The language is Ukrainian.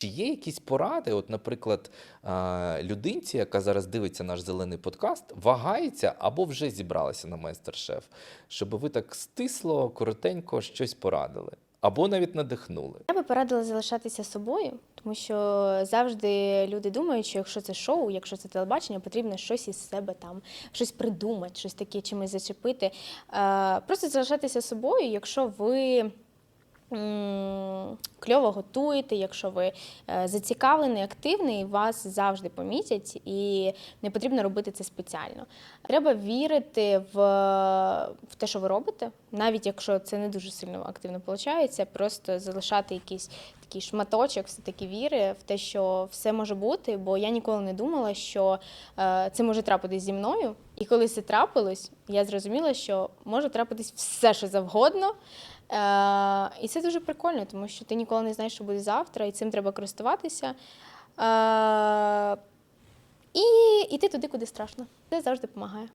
Чи є якісь поради, от, наприклад, людинці, яка зараз дивиться наш зелений подкаст, вагається або вже зібралася на майстер-шеф, щоб ви так стисло, коротенько щось порадили, або навіть надихнули? Я би порадила залишатися собою, тому що завжди люди думають, що якщо це шоу, якщо це телебачення, потрібно щось із себе там, щось придумати, щось таке чимось зачепити. Просто залишатися собою, якщо ви. Кльово готуєте, якщо ви е, зацікавлений, активний, вас завжди помітять, і не потрібно робити це спеціально. Треба вірити в, в те, що ви робите, навіть якщо це не дуже сильно активно виходить, просто залишати якийсь такий шматочок все-таки віри в те, що все може бути, бо я ніколи не думала, що е, це може трапитись зі мною. І коли це трапилось, я зрозуміла, що може трапитись все, що завгодно. Е, і це дуже прикольно, тому що ти ніколи не знаєш, що буде завтра, і цим треба користуватися. Е, і йти туди, куди страшно. Це завжди допомагає.